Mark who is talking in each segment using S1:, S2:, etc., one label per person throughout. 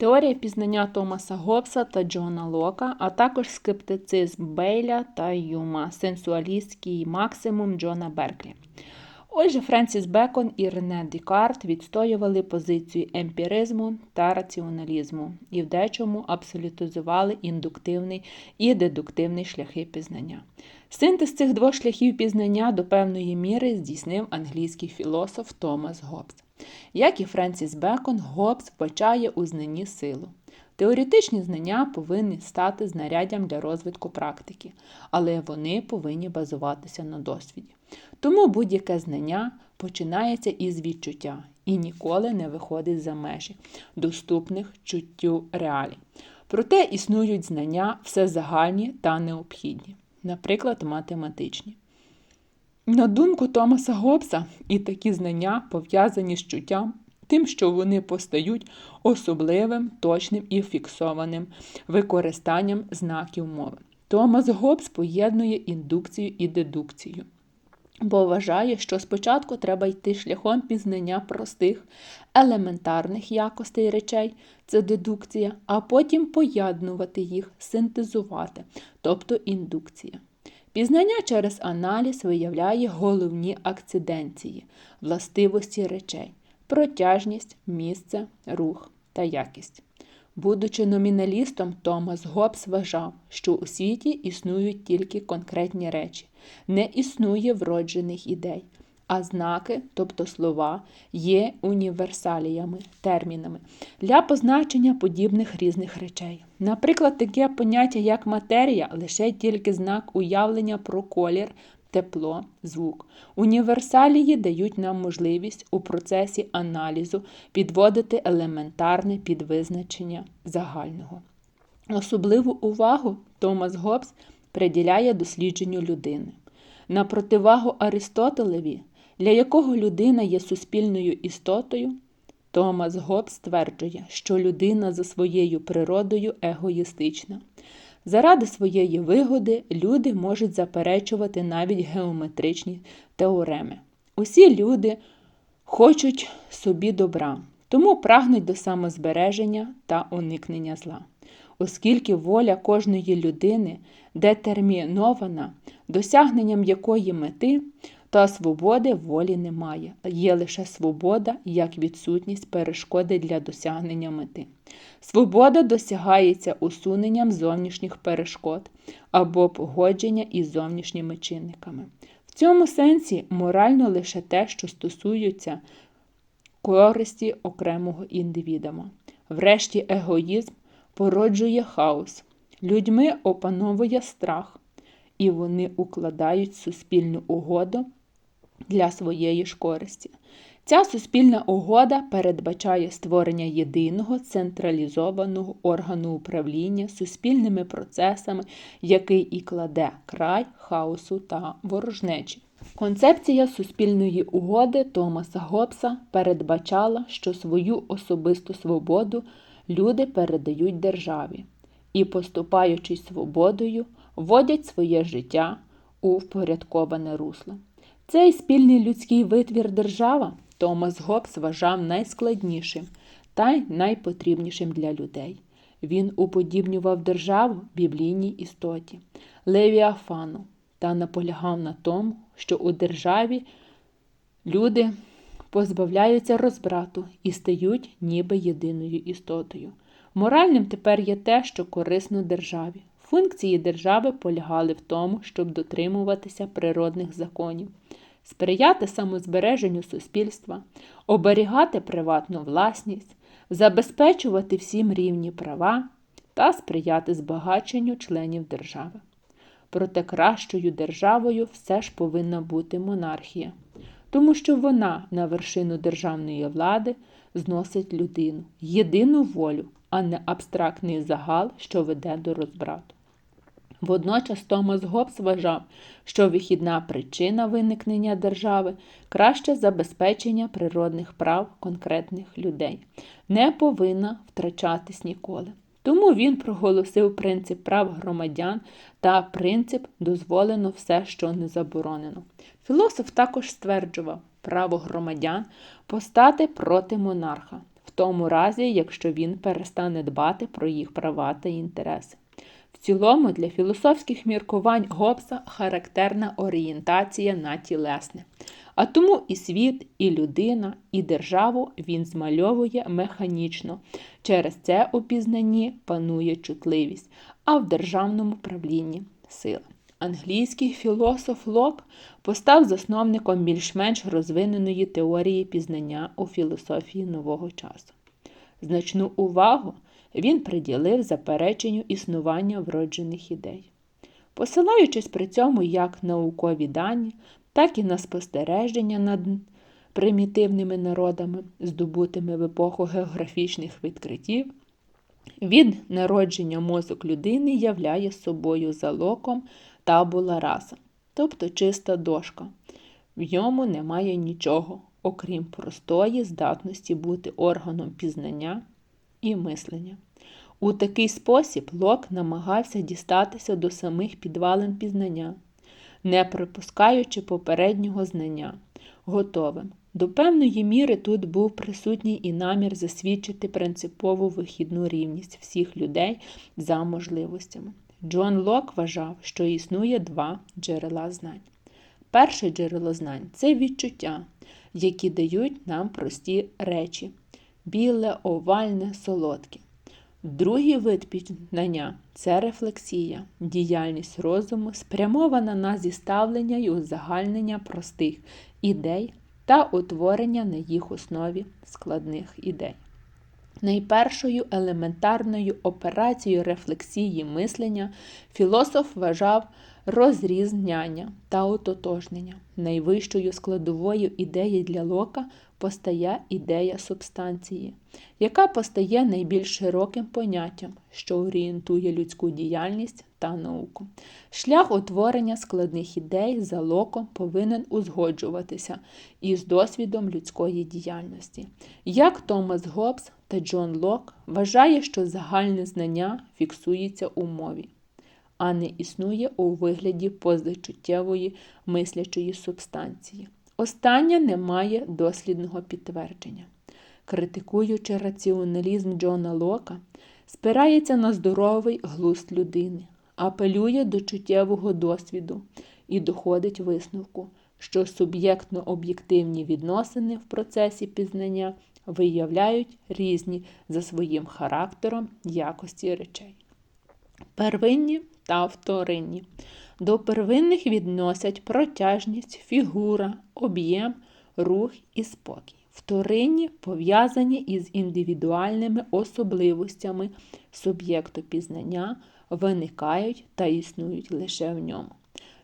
S1: Теорія пізнання Томаса Гоббса та Джона Лока, а також скептицизм Бейля та Юма, сенсуалістський максимум Джона Берклі. Отже, Френсіс Бекон і Рене Декарт відстоювали позицію емпіризму та раціоналізму і в дечому абсолютизували індуктивний і дедуктивний шляхи пізнання. Синтез цих двох шляхів пізнання до певної міри здійснив англійський філософ Томас Гоббс. Як і Френсіс Бекон, Гоббс вбачає у знанні силу. Теоретичні знання повинні стати знаряддям для розвитку практики, але вони повинні базуватися на досвіді. Тому будь-яке знання починається із відчуття і ніколи не виходить за межі доступних чуттю реалій. Проте існують знання всезагальні та необхідні, наприклад, математичні. На думку Томаса Гоббса, і такі знання пов'язані з чуттям, тим, що вони постають особливим, точним і фіксованим використанням знаків мови. Томас Гоббс поєднує індукцію і дедукцію, бо вважає, що спочатку треба йти шляхом пізнання простих, елементарних якостей речей це дедукція, а потім поєднувати їх, синтезувати, тобто індукція. Пізнання через аналіз виявляє головні акциденції, властивості речей, протяжність, місце, рух та якість. Будучи номіналістом, Томас Гоббс вважав, що у світі існують тільки конкретні речі, не існує вроджених ідей, а знаки, тобто слова, є універсаліями, термінами для позначення подібних різних речей. Наприклад, таке поняття, як матерія, лише тільки знак уявлення про колір, тепло, звук. Універсалії дають нам можливість у процесі аналізу підводити елементарне підвизначення загального. Особливу увагу Томас Гоббс приділяє дослідженню людини. На противагу Аристотелеві, для якого людина є суспільною істотою, Томас Гоббс стверджує, що людина за своєю природою егоїстична. Заради своєї вигоди люди можуть заперечувати навіть геометричні теореми. Усі люди хочуть собі добра, тому прагнуть до самозбереження та уникнення зла. Оскільки воля кожної людини детермінована, досягненням якої мети, та свободи волі немає, є лише свобода як відсутність перешкоди для досягнення мети. Свобода досягається усуненням зовнішніх перешкод або погодження із зовнішніми чинниками. В цьому сенсі морально лише те, що стосується користі окремого індивідума. Врешті егоїзм породжує хаос. Людьми опановує страх, і вони укладають суспільну угоду для своєї ж користі. Ця суспільна угода передбачає створення єдиного централізованого органу управління суспільними процесами, який і кладе край хаосу та ворожнечі. Концепція суспільної угоди Томаса Гоббса передбачала, що свою особисту свободу люди передають державі і, поступаючись свободою, вводять своє життя у впорядковане русло. Цей спільний людський витвір держава Томас Гоббс вважав найскладнішим та найпотрібнішим для людей. Він уподібнював державу біблійній істоті, Левіафану та наполягав на тому, що у державі люди позбавляються розбрату і стають ніби єдиною істотою. Моральним тепер є те, що корисно державі. Функції держави полягали в тому, щоб дотримуватися природних законів, сприяти самозбереженню суспільства, оберігати приватну власність, забезпечувати всім рівні права та сприяти збагаченню членів держави. Проте кращою державою все ж повинна бути монархія, тому що вона на вершину державної влади зносить людину, єдину волю, а не абстрактний загал, що веде до розбрату. Водночас Томас Гоббс вважав, що вихідна причина виникнення держави краще забезпечення природних прав конкретних людей, не повинна втрачатись ніколи. Тому він проголосив принцип прав громадян та принцип дозволено все, що не заборонено. Філософ також стверджував право громадян постати проти монарха, в тому разі, якщо він перестане дбати про їх права та інтереси. Цілому для філософських міркувань Гоббса характерна орієнтація на тілесне. А тому і світ, і людина, і державу він змальовує механічно. Через це у пізнанні панує чутливість, а в державному правлінні сила. Англійський філософ Лок постав засновником більш-менш розвиненої теорії пізнання у філософії нового часу. Значну увагу він приділив запереченню існування вроджених ідей. Посилаючись при цьому як наукові дані, так і на спостереження над примітивними народами, здобутими в епоху географічних відкриттів, від народження мозок людини являє собою залоком табула раса, тобто чиста дошка. В ньому немає нічого, окрім простої здатності бути органом пізнання і мислення. У такий спосіб Лок намагався дістатися до самих підвалин пізнання, не припускаючи попереднього знання, готовим. До певної міри тут був присутній і намір засвідчити принципову вихідну рівність всіх людей за можливостями. Джон Лок вважав, що існує два джерела знань. Перше джерело знань це відчуття, які дають нам прості речі біле, овальне, солодке. Другий вид пізнання це рефлексія, діяльність розуму, спрямована на зіставлення і узагальнення простих ідей та утворення на їх основі складних ідей. Найпершою елементарною операцією рефлексії мислення філософ вважав розрізняння та ототожнення. Найвищою складовою ідеї для Лока постає ідея субстанції, яка постає найбільш широким поняттям, що орієнтує людську діяльність та науку. Шлях утворення складних ідей за локом повинен узгоджуватися із досвідом людської діяльності. Як Томас Гоббс та Джон Лок вважає, що загальне знання фіксується у мові. А не існує у вигляді позачуттєвої мислячої субстанції. Остання не має дослідного підтвердження. Критикуючи раціоналізм Джона Лока, спирається на здоровий глузд людини, апелює до чуттєвого досвіду і доходить висновку, що суб'єктно-об'єктивні відносини в процесі пізнання виявляють різні за своїм характером якості речей. Первинні та вторинні. До первинних відносять протяжність, фігура, об'єм, рух і спокій. Вторинні пов'язані із індивідуальними особливостями суб'єкту пізнання, виникають та існують лише в ньому.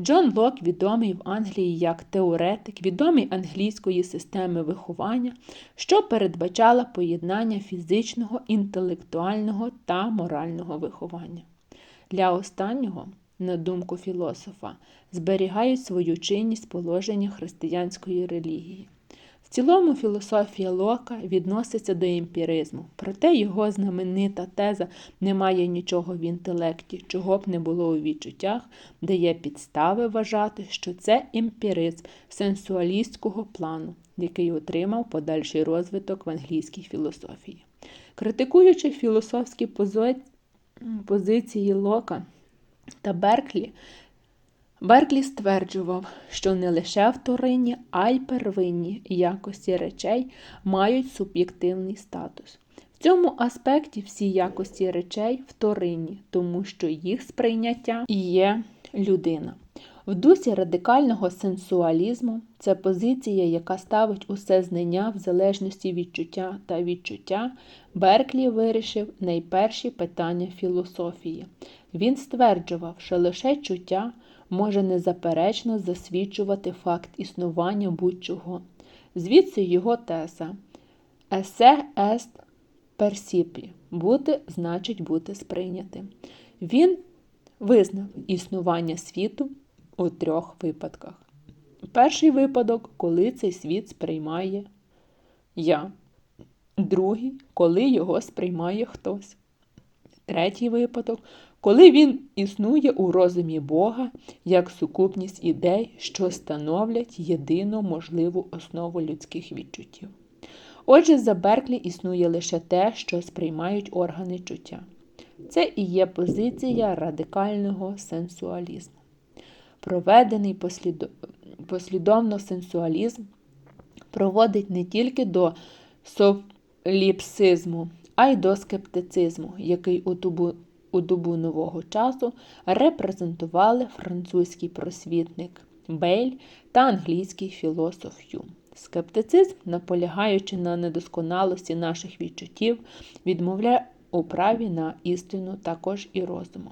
S1: Джон Лок відомий в Англії як теоретик, відомий англійської системи виховання, що передбачала поєднання фізичного, інтелектуального та морального виховання. Для останнього на думку філософа, зберігають свою чинність положення християнської релігії. В цілому філософія Лока відноситься до емпіризму, проте його знаменита теза немає нічого в інтелекті, чого б не було у відчуттях, дає підстави вважати, що це емпіризм сенсуалістського плану, який отримав подальший розвиток в англійській філософії. Критикуючи філософські позиції Лока, та Берклі, Берклі стверджував, що не лише вторинні, а й первинні якості речей мають суб'єктивний статус. В цьому аспекті всі якості речей вторинні, тому що їх сприйняття є людина. В дусі радикального сенсуалізму це позиція, яка ставить усе знання в залежності відчуття та відчуття, Берклі вирішив найперші питання філософії. Він стверджував, що лише чуття може незаперечно засвідчувати факт існування будь-чого. Звідси його теза Есе ест персіпі бути значить бути сприйнятим. Він визнав існування світу у трьох випадках. Перший випадок, коли цей світ сприймає я. Другий, коли його сприймає хтось. Третій випадок, коли він існує у розумі Бога як сукупність ідей, що становлять єдину можливу основу людських відчуттів. Отже, за Берклі існує лише те, що сприймають органи чуття. Це і є позиція радикального сенсуалізму. Проведений послідо... послідовно сенсуалізм проводить не тільки до соліпсизму, а й до скептицизму, який у добу, у добу нового часу репрезентували французький просвітник Бейль та англійський філософ Юм. Скептицизм, наполягаючи на недосконалості наших відчуттів, відмовляє у праві на істину також і розуму.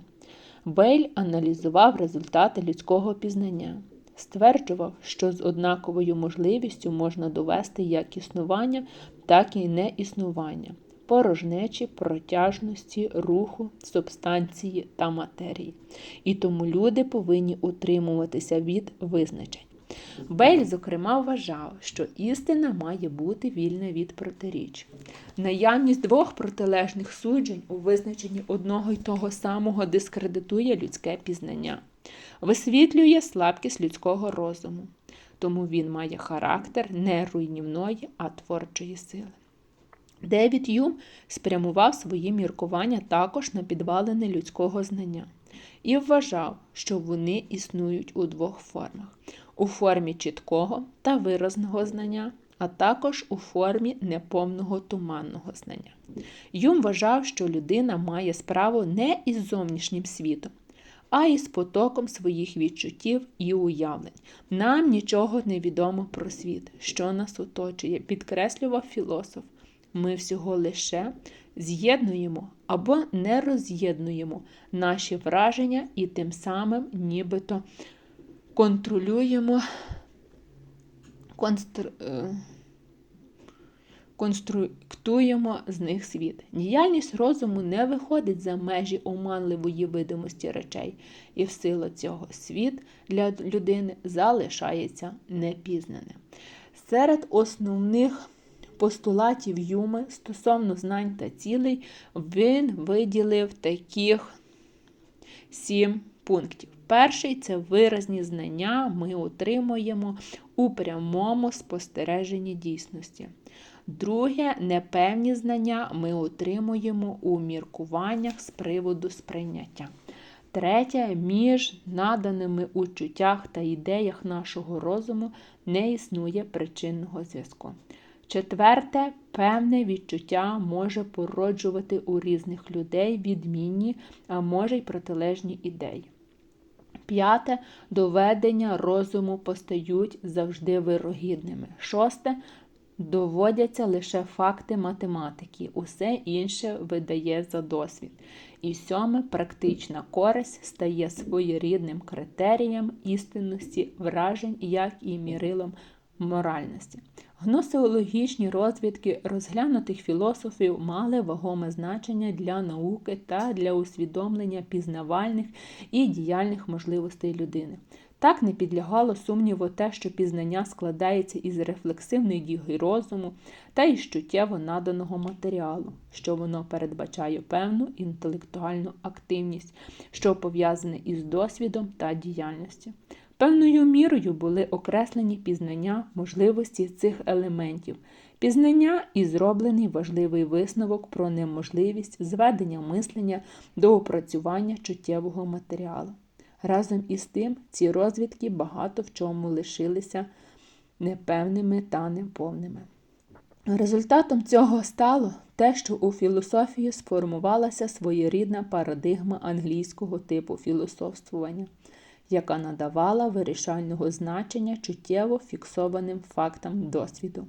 S1: Бейль аналізував результати людського пізнання, стверджував, що з однаковою можливістю можна довести як існування, так і неіснування, порожнечі, протяжності, руху, субстанції та матерії. І тому люди повинні утримуватися від визначень. Бейль, зокрема, вважав, що істина має бути вільна від протиріч. Наявність двох протилежних суджень у визначенні одного й того самого дискредитує людське пізнання, висвітлює слабкість людського розуму, тому він має характер не руйнівної, а творчої сили. Девід Юм спрямував свої міркування також на підвалини людського знання і вважав, що вони існують у двох формах у формі чіткого та виразного знання, а також у формі неповного туманного знання. Юм вважав, що людина має справу не із зовнішнім світом, а із потоком своїх відчуттів і уявлень. Нам нічого не відомо про світ, що нас оточує, підкреслював філософ. Ми всього лише з'єднуємо або не роз'єднуємо наші враження і тим самим нібито контролюємо констру... Е, конструктуємо з них світ. Діяльність розуму не виходить за межі оманливої видимості речей, і в силу цього світ для людини залишається непізнаним. Серед основних постулатів Юми стосовно знань та цілей він виділив таких сім пунктів. Перший це виразні знання ми отримуємо у прямому спостереженні дійсності. Друге, непевні знання ми отримуємо у міркуваннях з приводу сприйняття. Третє, між наданими у чуттях та ідеях нашого розуму не існує причинного зв'язку. Четверте, певне відчуття може породжувати у різних людей відмінні, а може й протилежні ідеї. П'яте доведення розуму постають завжди вирогідними. Шосте доводяться лише факти математики, усе інше видає за досвід. І сьоме практична користь стає своєрідним критерієм істинності вражень, як і мірилом моральності. Гносеологічні розвідки розглянутих філософів мали вагоме значення для науки та для усвідомлення пізнавальних і діяльних можливостей людини. Так не підлягало сумніву те, що пізнання складається із рефлексивної дії розуму та із чуттєво наданого матеріалу, що воно передбачає певну інтелектуальну активність, що пов'язане із досвідом та діяльністю. Певною мірою були окреслені пізнання можливості цих елементів, пізнання і зроблений важливий висновок про неможливість зведення мислення до опрацювання чуттєвого матеріалу. Разом із тим, ці розвідки багато в чому лишилися непевними та неповними. Результатом цього стало те, що у філософії сформувалася своєрідна парадигма англійського типу філософствування яка надавала вирішального значення чуттєво фіксованим фактам досвіду.